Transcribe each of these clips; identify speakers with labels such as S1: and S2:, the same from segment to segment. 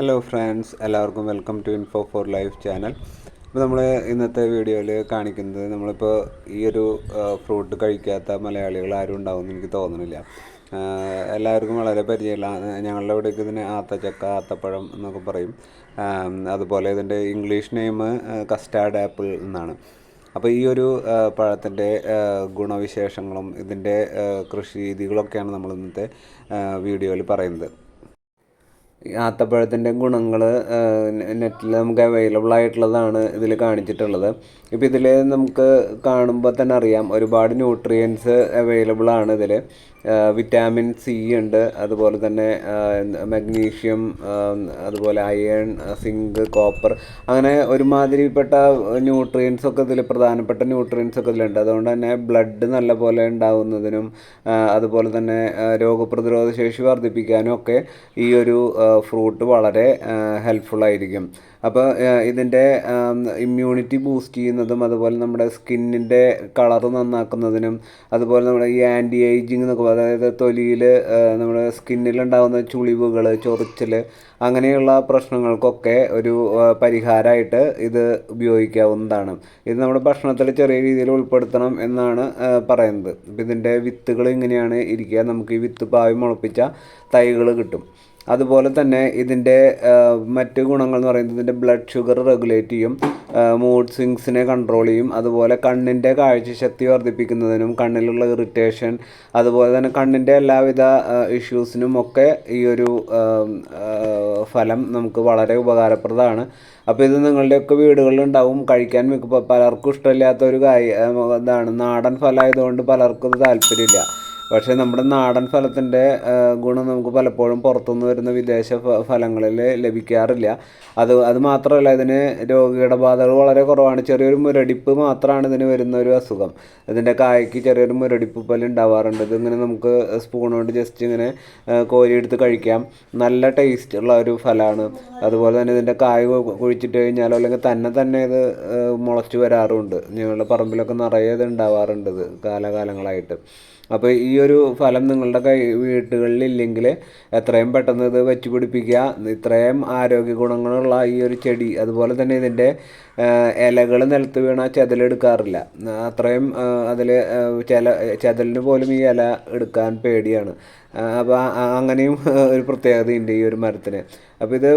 S1: Hello friends എല്ലാവർക്കും welcome to info for life channel അപ്പോൾ നമ്മൾ ഇന്നത്തെ വീഡിയോയിൽ കാണിക്കുന്നത് നമ്മളിപ്പോൾ ഈ ഒരു ഫ്രൂട്ട് കഴിക്കാത്ത മലയാളികൾ ആരും ഉണ്ടാവും എന്ന് എനിക്ക് തോന്നുന്നില്ല എല്ലാവർക്കും വളരെ പരിചയമില്ല ഞങ്ങളുടെ ഇവിടേക്ക് ഇതിന് ആത്തച്ചക്ക ആത്തപ്പഴം എന്നൊക്കെ പറയും. അതുപോലെ ഇതിന്റെ ഇംഗ്ലീഷ് നെയിം കസ്റ്റാർഡ് ആപ്പിൾ എന്നാണ്. അപ്പോൾ ഈ ഒരു പഴത്തിന്റെ ഗുണവിശേഷങ്ങളും ഇതിന്റെ കൃഷി രീതികളൊക്കെയാണ് നമ്മൾ ഇന്നത്തെ വീഡിയോയിൽ പറയുന്നത്. ആത്തപ്പഴത്തിന്റെ ഗുണങ്ങൾ നെറ്റിൽ നമുക്ക് അവൈലബിൾ ആയിട്ടുള്ളതാണ് ഇതിൽ കാണിച്ചിട്ടുള്ളത്. ഇപ്പോൾ ഇതിൽ നമുക്ക് കാണുമ്പോൾ തന്നെ അറിയാം ഒരുപാട് ന്യൂട്രിയൻസ് അവൈലബിൾ ആണ് ഇതിൽ വിറ്റാമിൻ സി ഉണ്ട് അതുപോലെ തന്നെ മഗ്നീഷ്യം അതുപോലെ അയൺ സിങ്ക് കോപ്പർ അങ്ങനെ ഒരുമാതിരിപ്പെട്ട ന്യൂട്രിയൻസ് ഒക്കെ ഇതിൽ പ്രധാനപ്പെട്ട ന്യൂട്രിയൻസ് ഒക്കെ ഇതിലുണ്ട് അതുകൊണ്ട് തന്നെ ബ്ലഡ് നല്ല പോലെ ഉണ്ടാവുന്നതിനും അതുപോലെ തന്നെ രോഗപ്രതിരോധ ശേഷി വർദ്ധിപ്പിക്കാനും ഒക്കെ ഈ ഒരു ഫ്രൂട്ട് വളരെ ഹെൽപ്ഫുൾ ആയിരിക്കും അപ്പോൾ ഇതിന്റെ ഇമ്മ്യൂണിറ്റി ബൂസ്റ്റ് ചെയ്യുന്നതും അതുപോലെ നമ്മുടെ സ്കിന്നിന്റെ കളർ നന്നാക്കുന്നതിനും അതുപോലെ നമ്മുടെ ഈ ആന്റി ഏജിങ് എന്നൊക്കെ. അതായത് തൊലിയിൽ നമ്മുടെ സ്കിന്നിലുണ്ടാകുന്ന ചുളിവുകൾ ചൊറിച്ചൽ അങ്ങനെയുള്ള പ്രശ്നങ്ങൾക്കൊക്കെ ഒരു പരിഹാരമായിട്ട് ഇത് ഉപയോഗിക്കാവുന്നതാണ്. ഇത് നമ്മുടെ ഭക്ഷണത്തിൽ ചെറിയ രീതിയിൽ ഉൾപ്പെടുത്തണം എന്നാണ് പറയുന്നത്. ഇപ്പം ഇതിന്റെ വിത്തുകൾ ഇങ്ങനെയാണ് ഇരിക്കുക. നമുക്ക് ഈ വിത്ത് പാവി മുളപ്പിച്ച തൈകൾ കിട്ടും. അതുപോലെ തന്നെ ഇതിന്റെ മറ്റ് ഗുണങ്ങൾ എന്ന് പറയുന്നത് ഇതിന്റെ ബ്ലഡ് ഷുഗർ റെഗുലേറ്റ് ചെയ്യും മൂഡ് സ്വിങ്സിനെ കൺട്രോൾ ചെയ്യും അതുപോലെ കണ്ണിന്റെ കാഴ്ചശക്തി വർദ്ധിപ്പിക്കുന്നതിനും കണ്ണിലുള്ള ഇറിറ്റേഷൻ അതുപോലെ തന്നെ കണ്ണിന്റെ എല്ലാവിധ ഇഷ്യൂസിനും ഒക്കെ ഈ ഒരു ഫലം നമുക്ക് വളരെ ഉപകാരപ്രദമാണ്. അപ്പോൾ ഇത് നിങ്ങളുടെയൊക്കെ വീടുകളിൽ ഉണ്ടാവും കഴിക്കാൻ മിക്ക പലർക്കും ഇഷ്ടമില്ലാത്ത ഒരു കാര്യം ഇതാണ്. നാടൻ ഫലമായതുകൊണ്ട് പലർക്കും ഇത് താല്പര്യമില്ല. പക്ഷേ നമ്മുടെ നാടൻ ഫലത്തിന്റെ ഗുണം നമുക്ക് പലപ്പോഴും പുറത്തുനിന്ന് വരുന്ന വിദേശ ഫലങ്ങളിൽ ലഭിക്കാറില്ല. അത് അത് മാത്രമല്ല ഇതിന് രോഗിയുടെ ബാധകൾ വളരെ കുറവാണ്. ചെറിയൊരു മുരടിപ്പ് മാത്രമാണ് ഇതിന് വരുന്ന ഒരു അസുഖം. ഇതിന്റെ കായ്ക്ക് ചെറിയൊരു മുരടിപ്പ് പോലെ ഉണ്ടാവാറുണ്ട്. ഇതിങ്ങനെ നമുക്ക് സ്പൂൺ കൊണ്ട് ജസ്റ്റ് ഇങ്ങനെ കോരിയെടുത്ത് കഴിക്കാം. നല്ല ടേസ്റ്റ് ഉള്ള ഒരു ഫലമാണ്. അതുപോലെ തന്നെ ഇതിന്റെ കായ് കുഴിച്ചിട്ട് കഴിഞ്ഞാലോ അല്ലെങ്കിൽ തന്നെ തന്നെ ഇത് മുളച്ചു വരാറുണ്ട്. ഞങ്ങളുടെ പറമ്പിലൊക്കെ നിറയെ ഇത് ഉണ്ടാവാറുണ്ട് ഇത് കാലകാലങ്ങളായിട്ട്. അപ്പോൾ ഈ ഒരു ഫലം നിങ്ങളുടെ കൈ വീട്ടുകളിൽ ഇല്ലെങ്കിൽ എത്രയും പെട്ടെന്ന് ഇത് വെച്ച് പിടിപ്പിക്കുക ഇത്രയും ആരോഗ്യ ഗുണങ്ങളുള്ള ഈ ഒരു ചെടി അതുപോലെ തന്നെ ഇതിന്റെ ഇലകൾ നിലത്ത് വീണാൽ ചെതലെടുക്കാറില്ല അത്രയും അതിൽ ചില ചെതലിന് പോലും ഈ ഇല എടുക്കാൻ പേടിയാണ്. അപ്പോൾ അങ്ങനെയും ഒരു പ്രത്യേകതയുണ്ട് ഈ ഒരു മരത്തിന്. അപ്പോൾ ഇത്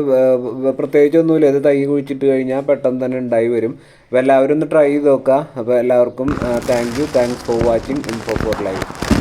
S1: പ്രത്യേകിച്ചൊന്നുമില്ല. ഇത് തൈ കുഴിച്ചിട്ട് കഴിഞ്ഞാൽ പെട്ടെന്ന് തന്നെ ഉണ്ടായി വരും. അപ്പോൾ എല്ലാവരും ഒന്ന് ട്രൈ ചെയ്ത് നോക്കുക. അപ്പോൾ എല്ലാവർക്കും thank you thanks for watching info for life